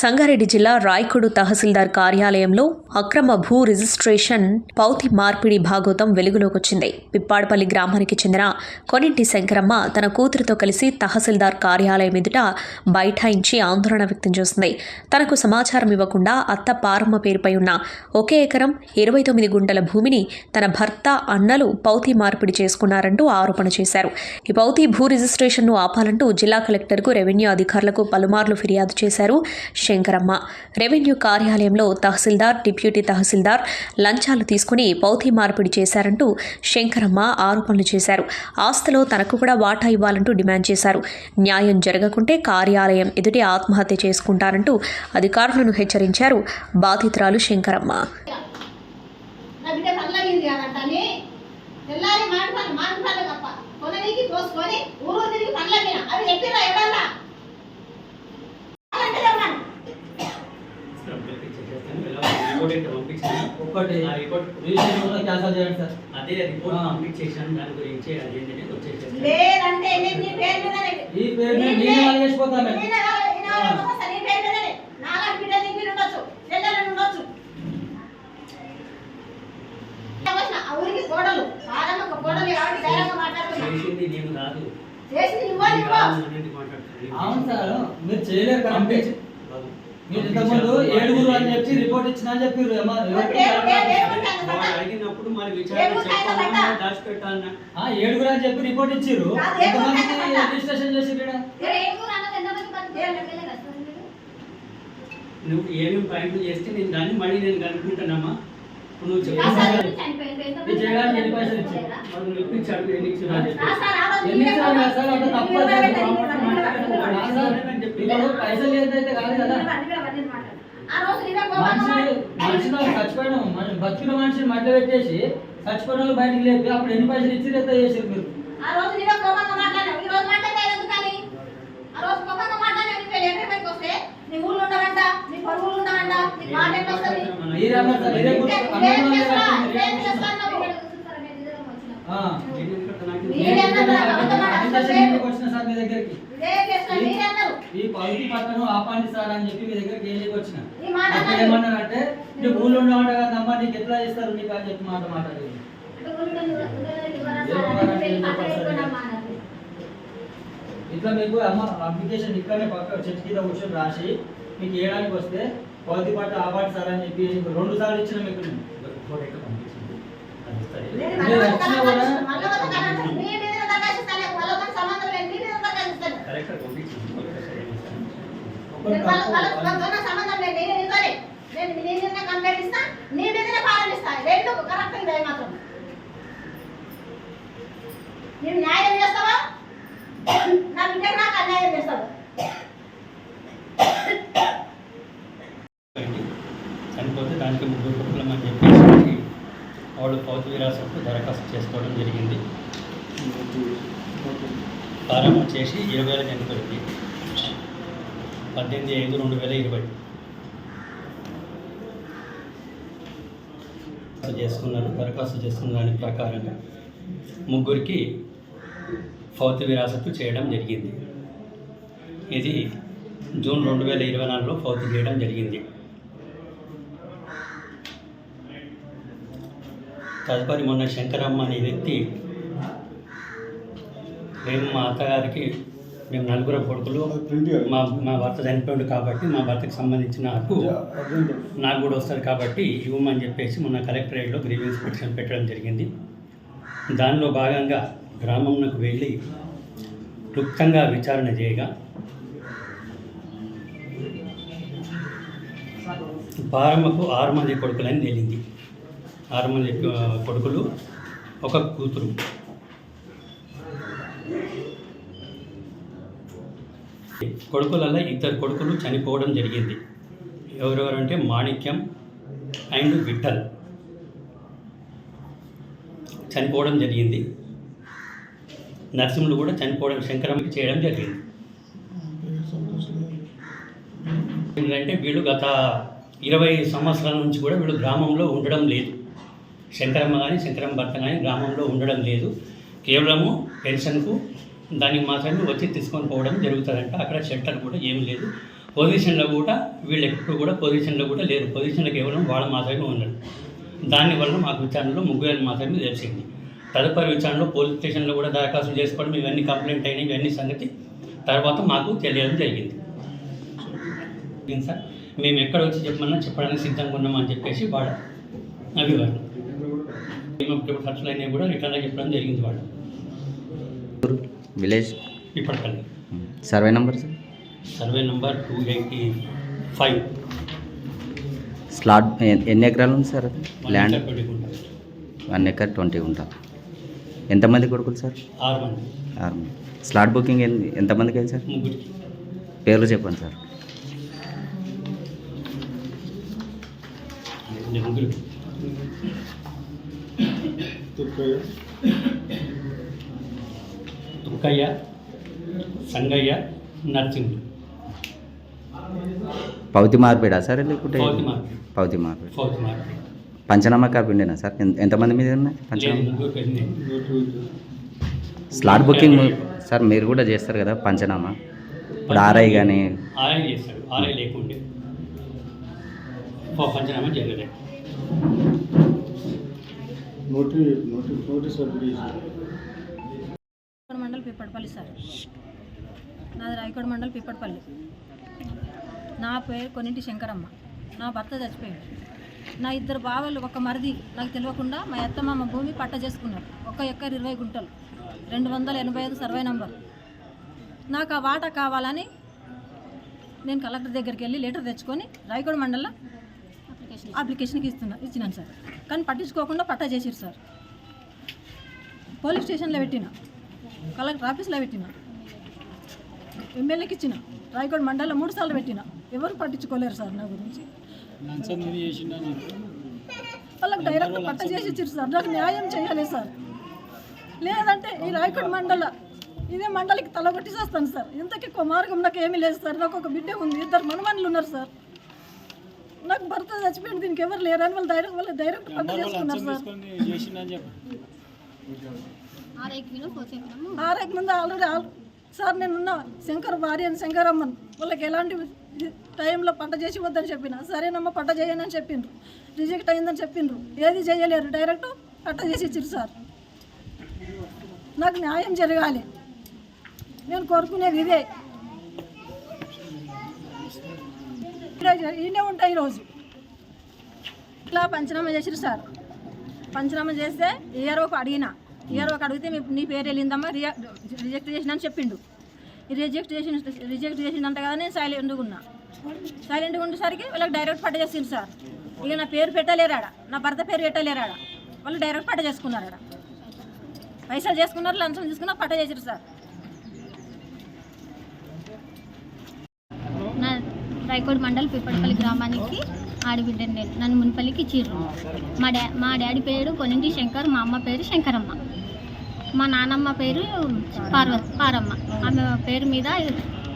సంగారెడ్డి జిల్లా రాయకుడు తహసీల్దార్ కార్యాలయంలో అక్రమ భూ రిజిస్ట్రేషన్ పౌతి మార్పిడి భాగోతం వెలుగులోకొచ్చింది. పిప్పాడపల్లి గ్రామానికి చెందిన కొనింటి శంకరమ్మ తన కూతురితో కలిసి తహసీల్దార్ కార్యాలయం ఎదుట బైఠాయించి ఆందోళన వ్యక్తం చేసింది. తనకు సమాచారం ఇవ్వకుండా అత్త పారమ్మ పేరుపై ఉన్న ఒకే ఎకరం ఇరవై తొమ్మిది గుంటల భూమిని తన భర్త అన్నలు పౌతి మార్పిడి చేసుకున్నారంటూ ఆరోపణ చేశారు. ఈ పౌతి భూ రిజిస్ట్రేషన్ను ఆపాలంటూ జిల్లా కలెక్టర్కు రెవెన్యూ అధికారులకు పలుమార్లు ఫిర్యాదు చేశారు. శంకరమ్మ రెవెన్యూ కార్యాలయంలో తహసీల్దార్ డిప్యూటీ తహసీల్దార్ లంచాలు తీసుకుని పౌతి మార్పిడి చేశారంటూ శంకరమ్మ ఆరోపణలు చేశారు. ఆస్తిలో తనకు కూడా వాటా ఇవ్వాలంటూ డిమాండ్ చేశారు. న్యాయం జరగకుంటే కార్యాలయం ఎదుటి ఆత్మహత్య చేసుకుంటారంటూ అధికారులను హెచ్చరించారు బాధితురాలు శంకరమ్మ. తెల్లారి తప్ప. కొననీకి తోసుకొని ఊరు తిరిగి పనులకిన అవి చెప్పిరా ఎవరన్నా? ఆ రిపోర్ట్ రిజిస్ట్రేషన్ కూడా క్యాన్సల్ చేయండి సార్. అదే రిపోర్ట్ ఆ. పంపించేసాను దాని గురించి వచ్చేసాను లేదంటే నేను నీ పేరు మీదనే. ఈ పేరు మీద నేనే నీ పేరు మీదనే. ఉండొచ్చు. చెల్లెలు ఉండొచ్చు. ఊరికి ధైర్యంగా మాట్లాడుతున్నా. చేసింది నేను కాదు. చేసింది. అవును సార్ మీరు మీరు ఇంతకుముందు ఏడుగురు అని చెప్పి రిపోర్ట్ ఇచ్చినా అని వాడు అడిగినప్పుడు మరి విచారణ ఏడుగురు అని చెప్పి రిపోర్ట్ ఇచ్చిర్రు. రిజిస్ట్రేషన్ చేసి నువ్వు ఏమేమి పాయింట్లు చేస్తే నేను దాన్ని మళ్ళీ నేను కనుక్కుంటానమ్మా. నువ్వు చెప్పు. ఎన్ని పైసలు ఇప్పించాడు ఎన్ని ఇచ్చినా చెప్పు. సార్ అంత తప్పదు సార్. ఇరవై ఆ పెట్టండి, సార్, ఇప్పుడు పైసలు లేదైతే కాదు కదా. ఆ రోజు ఇదే మనిషి కోపం మనిషిని చచ్చిపోయిన. మధ్య పెట్టేసి చచ్చిపోయిన వాళ్ళు బయటికి లేపి అప్పుడు ఎన్ని పైసలు ఇచ్చి ఎంత చేసారు మీరు? ఆ రోజు నీవే కోపంగా మాట్లాడావు ఈ రోజు మాట్లాడితే ఎందుకని ఆ రోజు కోపంగా మాట్లాడావు నీకు ఎక్కడ పైకి వస్తే? నీ ఊళ్ళు ఉండవంట నీ పరువులు ఉండవంట నీ మాట ఎట్లా వస్తుంది? మీరే అన్నారు ఈ పౌరుకి పట్టణం ఆపాండి సార్ అని చెప్పి మీ దగ్గరికి ఏం చెప్పి వచ్చిన. ఈ మాట అప్పుడు. ఏమన్నారంటే నీకు ఊళ్ళో ఉండమంట కదమ్మా నీకు ఎట్లా చేస్తారు నీకు? అని చెప్పి మాట మాట్లాడేది ఇట్లా మీకు అమ్మ అప్లికేషన్ ఇక్కడనే పక్క చెట్టు కింద కూర్చొని రాసి మీకు వేయడానికి వస్తే పౌతి పట్ట ఆపాటి సార్ అని చెప్పి రెండు సార్లు ఇచ్చిన మీకు నేను. రిపోర్ట్ అయితే పంపించింది. అది ఇస్తారు. నేను మీరు మళ్ళా వచ్చినా వద్ద కూడా- కలగ- మళ్ళా వద్ద కలగ- నీ మీద దరఖాస్తు వాళ్ళతో సంబంధం లేదు నీ మీద దరఖాస్తు కలెక్టర్ పంపించింది. కలెక్టర్ సరే చేస్తాను. ఒకటి నేను వాళ్ళ- వాళ్ళ- తప్పు- వాళ్ళతోనే సంబంధం లేదు. నేను నీతోనే నేను నీ మీదనే కంప్లైంట్ ఇస్తా నీ మీదనే ప్రారంభిస్తా రెండు కరెక్ట్ ఇది మాత్రం. నేను న్యాయం చేస్తావా? నా బిడ్డకు నాకు అన్యాయం చేస్తావు? ఏంటి? చనిపోతే దానికి ముగ్గురు కుటుంబం అని చెప్పేసి వాళ్ళు పౌతి విరాసంకు దరఖాస్తు చేసుకోవడం జరిగింది. ప్రారంభం చేసి ఇరవై వేల చనిపోయింది పద్దెనిమిది ఐదు రెండు వేల ఇరవై. చేసుకున్నారు దరఖాస్తు చేసుకున్న దాని ప్రకారంగా ముగ్గురికి ఫౌత విరాసత్తు చేయడం జరిగింది. ఇది జూన్ రెండు వేల ఇరవై నాలుగులో ఫౌతి చేయడం జరిగింది. తదుపరి మొన్న శంకరమ్మ అనే వ్యక్తి మేము మా అత్తగారికి మేము నలుగురు కొడుకులు. మా మా భర్త చనిపోయాడు కాబట్టి మా భర్తకు సంబంధించిన హక్కు నాకు కూడా వస్తుంది కాబట్టి ఇవ్వమని చెప్పేసి మొన్న కలెక్టరేట్లో గ్రీవెన్స్ పిటిషన్ పెట్టడం జరిగింది. దానిలో భాగంగా గ్రామంలోకి వెళ్ళి క్లుప్తంగా విచారణ చేయగా పారమ్మకు ఆరు మంది కొడుకులని తేలింది. ఆరు మంది కొడుకులు ఒక కూతురు. కొడుకులలో ఇద్దరు కొడుకులు చనిపోవడం జరిగింది. ఎవరెవరంటే మాణిక్యం అండ్ విఠల్. చనిపోవడం జరిగింది. నరసింహులు కూడా చనిపోవడం శంకరమ్మకి చేయడం జరిగింది. ఏంటంటే వీళ్ళు గత ఇరవై సంవత్సరాల నుంచి కూడా వీళ్ళు గ్రామంలో ఉండడం లేదు. శంకరమ్మ కానీ శంకరమ్మ భర్త కానీ గ్రామంలో ఉండడం లేదు. కేవలము పెన్షన్కు దానికి మాత్రమే వచ్చి తీసుకొని పోవడం జరుగుతుందంట. అక్కడ షెల్టర్ కూడా ఏమీ లేదు. పొజిషన్లో కూడా వీళ్ళు ఎప్పుడు కూడా పొజిషన్లో కూడా లేరు. పొజిషన్లో కేవలం వాళ్ళ మాత్రమే ఉన్నారు. దానివల్ల మాకు విచారణలో ముగ్గురు మాత్రమే తెలిసింది. తదుపరి విచారణలో పోలీస్ స్టేషన్లో కూడా దరఖాస్తు చేసుకోవడం ఇవన్నీ కంప్లైంట్ అయినాయి ఇవన్నీ సంగతి తర్వాత మాకు తెలియడం జరిగింది. సార్? మేము ఎక్కడ వచ్చి చెప్పమన్నా చెప్పడానికి సిద్ధంగా ఉన్నామని చెప్పేసి వాడు అభివాదం మేము ఖర్చులు అయినా కూడా రిటర్న్గా చెప్పడం జరిగింది వాడు village? ఇప్పటికల్లా survey number sir? Survey number two eighty five. Slot ఎన్ని ఎకరాలు ఉంది సార్ అది? ల్యాండ్? వన్ ఎకర్ ట్వంటీ ఉంటాం ఎంతమంది కొడుకులు సార్? ఆరు మంది. ఆరు మంది. స్లాట్ బుకింగ్ ఎన్ని ఎంతమందికి అయింది సార్? పేర్లు చెప్పండి సార్. ముగ్గురు తుక్కయ్య సంగయ్య నర్సింగ్ పౌతి మార్పిడా సార్ లేకుంటే పౌతి మార్పిడి. పౌతి మార్పిడి. ఫోర్త్ మార్క్ పంచనామా కాపీ ఉండేనా సార్? ఎంత- ఎంతమంది మీద పంచనామా? స్లాట్ బుకింగ్ సార్ మీరు కూడా చేస్తారు కదా పంచనామా? ఇప్పుడు ఆర్ఐ కానీ ఆర్ఐ చేస్తాడు ఆర్ఐ లేకుండే. పంచనామా జరగలేదు. రాయకోడ మండల్ పిప్పటిపల్లి సార్. నాది రాయకోడ మండల్ పిప్పటిపల్లి నా పేరు కొన్నింటి శంకరమ్మ. నా భర్త చచ్చిపోయాడు. నా ఇద్దరు బావలు ఒక మరిది నాకు తెలియకుండా మా అత్తమ్మ భూమి పట్ట చేసుకున్నారు. ఒక ఎక్కర్ ఇరవై గుంటలు. రెండు వందల ఎనభై ఐదు సర్వే నంబర్. నాకు ఆ వాటా కావాలని నేను కలెక్టర్ దగ్గరికి వెళ్ళి లెటర్ తెచ్చుకొని రాయకోడ మండలంలో అప్లికేషన్కి ఇస్తున్నా ఇచ్చినాను సార్. కానీ పట్టించుకోకుండా పట్టా చేసిరు సార్. పోలీస్ స్టేషన్లో పెట్టిన. కలెక్టర్ ఆఫీస్లో పెట్టిన. ఎమ్మెల్యేకి ఇచ్చిన. రాయకోడ మండలంలో మూడు సార్లు పెట్టిన. ఎవరు పట్టించుకోలేరు సార్ నా గురించి. వాళ్ళకి డైరెక్ట్ పట్ట చేసి ఇచ్చారు సార్. నాకు న్యాయం చేయాలి సార్. లేదంటే ఈ రాయకోడ మండల ఇదే మండలికి తలగొట్టి చేస్తాను సార్. ఇంతకి ఎక్కువ మార్గం నాకు ఏమీ లేదు సార్. నాకు ఒక బిడ్డ ఉంది. ఇద్దరు మనమనులు ఉన్నారు సార్. నాకు భర్త చచ్చిపోయింది దీనికి ఎవరు లేరని వాళ్ళు డైరెక్ట్ వాళ్ళు డైరెక్ట్ పట్ట చేసుకున్నారు సార్. ఆరేక ముందు ఆల్రెడీ ఆల్ సార్ నేను శంకర్ భార్య అని శంకరమ్మన్. వాళ్ళకి ఎలాంటి టైంలో పంట చేసి వద్దని చెప్పిన సరేనమ్మా పంట చేయనని చెప్పిండ్రు. రిజెక్ట్ అయిందని చెప్పిండ్రు. ఏది చేయలేరు డైరెక్ట్ పంట చేసి ఇచ్చిర్రు సార్. నాకు న్యాయం జరగాలి. నేను కోరుకునేది ఇదే. ఈయనే ఉంటాయి ఈరోజు. ఇట్లా పంచనామా చేసిరు సార్. పంచనామా చేస్తే ఇయర్ఓకి అడిగిన. ఇయర్ఓకి అడిగితే నీ పేరు వెళ్ళిందమ్మా రియా రిజెక్ట్ చేసిన అని చెప్పిండు రిజెక్ట్ చేసిన రిజెక్ట్ చేసిందంట కదా నేను సైలెంట్గా ఉన్నా. సైలెంట్గా ఉండేసరికి వాళ్ళకి డైరెక్ట్ పట్ట చేసిండు సార్. ఇక నా పేరు పెట్టలేరాడ నా భర్త పేరు పెట్టలేరాడ. వాళ్ళు డైరెక్ట్ పట్ట చేసుకున్నారాడ. పైసలు చేసుకున్నారు లంచం తీసుకున్నారు పట్ట చేసారు సార్. నా రాయకోడ్ మండల్ పిప్పటిపల్లి గ్రామానికి ఆడబిడ్డని నేను నన్ను మునిపల్లికి ఇచ్చిర్రు. మా డా మా డాడీ పేరు కొనింటి శంకర్ మా అమ్మ పేరు శంకరమ్మ. మా నానమ్మ పేరు పార్వతి పారమ్మ. ఆమె పేరు మీద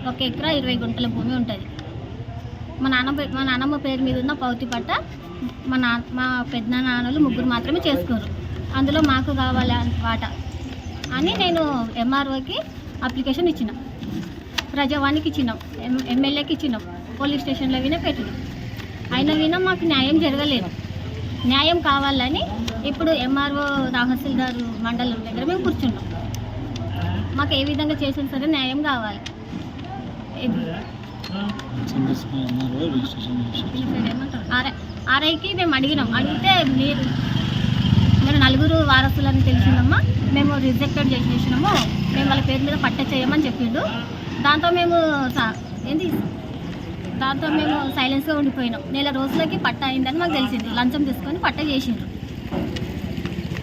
ఒక ఎకరా ఇరవై గుంటల భూమి ఉంటుంది. మా నాన్న పే- మా నాన్నమ్మ పేరు మీద ఉన్న పౌతి పట్ట మా నా మా పెద్ద నాన్నలు ముగ్గురు మాత్రమే చేసుకోరు అందులో మాకు కావాలి వాట అని నేను ఎంఆర్ఓకి అప్లికేషన్ ఇచ్చిన. ప్రజావానికి ఇచ్చినాం. ఎం- ఎమ్మెల్యేకి ఇచ్చినాం. పోలీస్ స్టేషన్లో విన పెట్టినాం. అయినా విన మాకు న్యాయం జరగలేదు. న్యాయం కావాలని ఇప్పుడు ఎంఆర్ఓ తహసీల్దార్ మండలం దగ్గర మేము కూర్చున్నాం. మాకు ఏ విధంగా చేసినా సరే న్యాయం కావాలి. ఆర్ఐకి మేము అడిగినాం. అడిగితే మీరు మీరు నలుగురు వారసులని తెలిసిందమ్మా. మేము రిజెక్టెడ్ చేసేసినాము. మేము వాళ్ళ పేరు మీద పట్ట చేయమని చెప్పిండు. దాంతో మేము స- ఏంది? దాంతో మేము సైలెన్స్గా ఉండిపోయినాం. నెల రోజులకి పట్ట అయిందని మాకు తెలిసింది. లంచం తీసుకొని పట్ట చేసిండ్రు.